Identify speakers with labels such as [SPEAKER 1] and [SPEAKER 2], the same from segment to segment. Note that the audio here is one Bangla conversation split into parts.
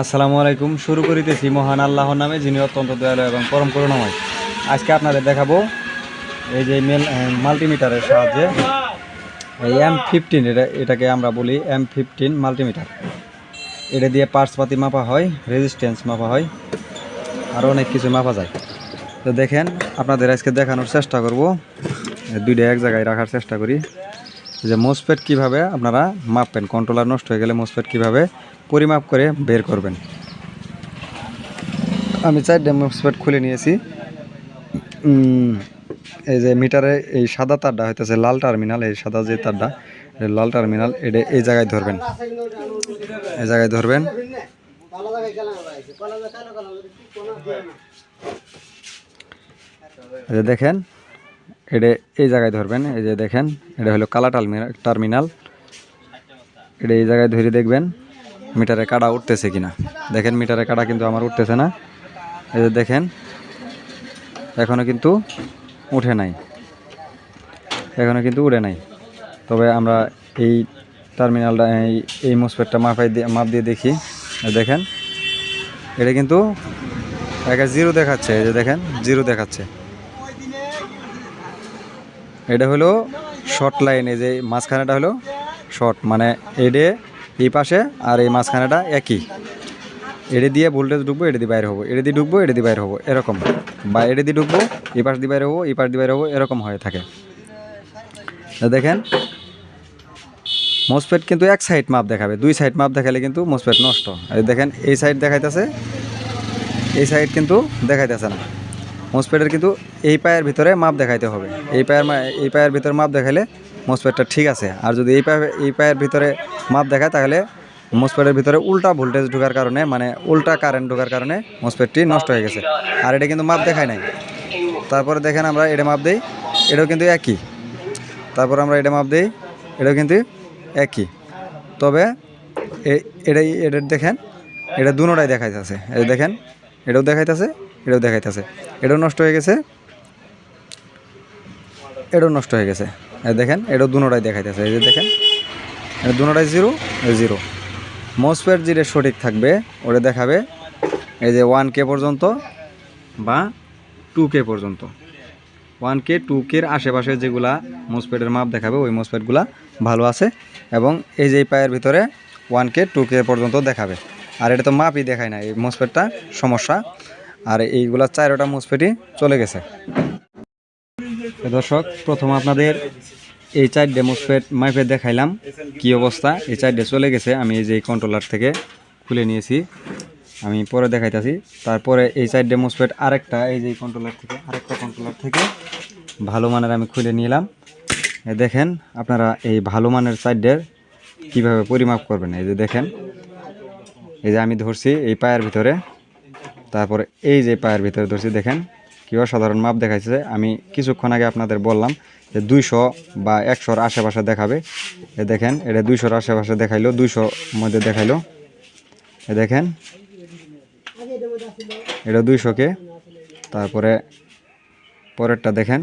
[SPEAKER 1] আসসালামু আলাইকুম। শুরু করিতেছি মহান আল্লাহর নামে, যিনি অত্যন্ত দয়ালু এবং পরম করুণাময়। আজকে আপনাদের দেখাবো এই যে মেল মাল্টিমিটারের সাহায্যে। এই এম ফিফটিন এটা, এটাকে আমরা বলি এম ফিফটিন মাল্টিমিটার। এটা দিয়ে পার্টস পাতি মাপা হয় রেজিস্ট্যান্স মাপা হয় আরও অনেক কিছু মাপা যায়। তো দেখেন, আপনাদের আজকে দেখানোর চেষ্টা করব। দুইটা এক জায়গায় রাখার চেষ্টা করি। যে মোসপেট কীভাবে আপনারা মাপবেন কন্ট্রোলার নষ্ট হয়ে গেলে মোসপেট কীভাবে পরিমাপ করে বের করবেন। আমি চারটে মোসপেট খুলে নিয়েছি। এই যে মিটারে এই সাদা তারটা হইতেছে, লাল টার্মিনাল, এই সাদা যে তারটা লাল টার্মিনাল, এটা এই জায়গায় ধরবেন। এই জায়গায় ধরবেন। দেখেন, এটা এই জায়গায় ধরবেন। এই যে দেখেন, এটা হলো কালা টার্মিনাল। এটা এই জায়গায় ধরে দেখবেন। মিটারে কাটা উঠতেছে কিনা? দেখেন মিটারে কাটা কিন্তু আমার উঠতেছে না। এই যে দেখেন, এখনও কিন্তু উঠে নাই। এখনও কিন্তু উঠে নাই। তবে আমরা এই টার্মিনালটা, এই এই মোসপেটটা মাপাই দিয়ে, মাপ দিয়ে দেখি। দেখেন, এটা কিন্তু একা জিরো দেখাচ্ছে। এই যে দেখেন, জিরো দেখাচ্ছে। এটা হলো শর্ট লাইন এই যে মাঝখানেটা হলো শর্ট মানে এডে এই পাশে আর এই মাঝখানেটা একই। এডে দিয়ে ভোল্টেজ ঢুকবো, এডে দিয়ে বাইরে হব। এডে দিয়ে ঢুকবো, এডে দিয়ে বাইরে হব, এরকম। বা এডে দিয়ে ঢুকবো, এই পাশ দিয়ে বাইরে হব, এই পাশ দিয়ে বাইরে হব, এরকম হয়ে থাকে। দেখেন মোসপেট কিন্তু এক সাইড মাপ দেখাবে, দুই সাইড মাপ দেখালে কিন্তু মোসপেট নষ্ট। এই দেখেন, এই সাইড দেখাইতেছে, এই সাইড কিন্তু দেখাইতেছে না। মোসপেটের কিন্তু এই পায়ের ভিতরে মাপ দেখাইতে হবে। এই পায়ের এই পায়ের ভিতরে মাপ দেখাইলে মোসপেটটা ঠিক আছে। আর যদি এই পায়ে এই পায়ের ভিতরে মাপ দেখায়, তাহলে মোসপেটের ভিতরে উল্টা ভোল্টেজ ঢোকার কারণে মানে উল্টা কারেন্ট ঢোকার কারণে মোসপেটটি নষ্ট হয়ে গেছে। আর এটা কিন্তু মাপ দেখায় নাই। তারপরে দেখেন আমরা এটা মাপ দিই, এটাও কিন্তু একই। তারপর আমরা এটা মাপ দিই, এটাও কিন্তু একই। তবে এটাই এটা দেখেন, এটা দুনোটাই দেখাইতেছে। এই দেখেন, এটাও দেখাইতেছে এটাও দেখাইতেছে। এটাও নষ্ট হয়ে গেছে। এটাও নষ্ট হয়ে গেছে। দেখেন এটাও দুনোটাই দেখাইতেছে। এই যে দেখেন এটা দুনোটাই জিরো জিরো। মোসপেট যেটা সঠিক থাকবে, ওটা দেখাবে, এই যে ওয়ান কে পর্যন্ত বা টু কে পর্যন্ত। ওয়ান কে, টু কের আশেপাশে যেগুলা মোসপেটের মাপ দেখাবে, ওই মোসপেটগুলা ভালো আছে। এবং এই যে পায়ের ভিতরে ওয়ান কে, টু কে পর্যন্ত দেখাবে। আর এটা তো মাপই দেখায় না এই মোসপেটটা সমস্যা। আর এইগুলা চারোটা মোসপেটই চলে গেছে। দর্শক, প্রথম আপনাদের এই চারটে মোসপেট মাইপে দেখাইলাম কি অবস্থা। এই চারটে চলে গেছে, আমি এই যে কন্ট্রোলার থেকে খুলে নিয়েছি। আমি পরে দেখাইতেছি। তারপরে এই চারটে মোসপেট আরেকটা, এই যে কন্ট্রোলার থেকে, আরেকটা কন্ট্রোলার থেকে ভালো মানের আমি খুলে নিলাম। দেখেন, আপনারা এই ভালো মানের চারটের কীভাবে পরিমাপ করবেন। এই যে দেখেন, এই যে আমি ধরছি এই পায়ের ভিতরে, তারপরে এই যে পায়ের ভিতরে ধরছি, দেখেন। কি অসাধারণ মাপ দেখাইছে আমি কিছুক্ষণ আগে আপনাদের বললাম যে দুইশো বা একশোর আশেপাশে দেখাবে। এ দেখেন, এটা দুইশোর আশেপাশে দেখাইলো দুইশো মধ্যে দেখাইলো। এ দেখেন, এটা দুইশোকে। তারপরে পরেরটা দেখেন,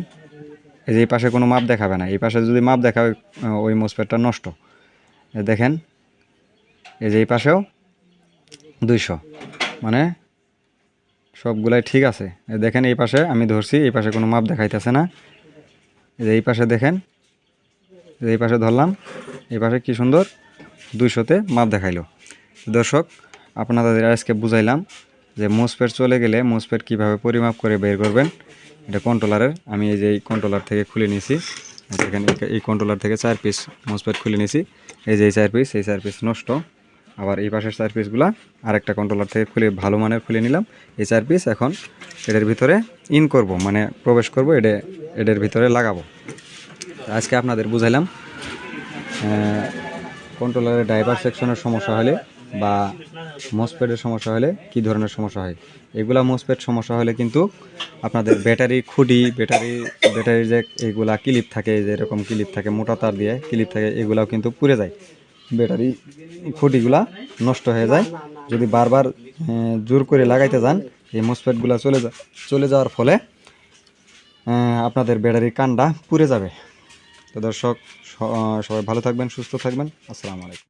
[SPEAKER 1] এই যে এই পাশে কোনো মাপ দেখাবে না। এই পাশে যদি মাপ দেখাবে ওই মোসপেটটা নষ্ট। এ দেখেন, এই যে এই পাশেও দুইশো। মানে সবগুলাই ঠিক আছে। দেখেন এই পাশে আমি ধরছি, এই পাশে কোনো মাপ দেখাইতেছে না। এই যে এই পাশে দেখেন, এই পাশে ধরলাম, এই পাশে কি সুন্দর, দুইশোতে মাপ দেখাইলো। দর্শক, আপনাদের আজকে বুঝাইলাম যে মোসপেট চলে গেলে মোসপেট কীভাবে পরিমাপ করে বের করবেন, এটা কন্ট্রোলারের আমি এই যে এই কন্ট্রোলার থেকে খুলে নিয়েছি। এই- এই কন্ট্রোলার থেকে চার পিস মোসপেট খুলে নিয়েছি। এই যে এই চার পিস এই চার পিস নষ্ট। আবার এই পাশের চার পিসগুলা আরেকটা কন্ট্রোলার থেকে খুলে ভালো মানের খুলে নিলাম। এই চার পিস এখন এটার ভিতরে ইন করব মানে প্রবেশ করব এটা এটার ভিতরে লাগাবো। আজকে আপনাদের বুঝাইলাম কন্ট্রোলারের ড্রাইভার সেকশনের সমস্যা হলে বা মোসপেডের সমস্যা হলে কি ধরনের সমস্যা হয়? এগুলা মোসপেড সমস্যা হলে কিন্তু আপনাদের ব্যাটারি খুঁটি ব্যাটারি ব্যাটারির যে এইগুলা ক্লিপ থাকে, যে এরকম ক্লিপ থাকে, মোটা তার দিয়ে ক্লিপ থাকে, এগুলাও কিন্তু পুড়ে যায়। ব্যাটারি খুঁটিগুলা নষ্ট হয়ে যায়। যদি বারবার জোর করে লাগাইতে যান, এই মসফেটগুলা চলে যা, চলে যাওয়ার ফলে আপনাদের ব্যাটারির কান্ডা পুড়ে যাবে। তো দর্শক সবাই ভালো থাকবেন, সুস্থ থাকবেন। আসসালামু আলাইকুম।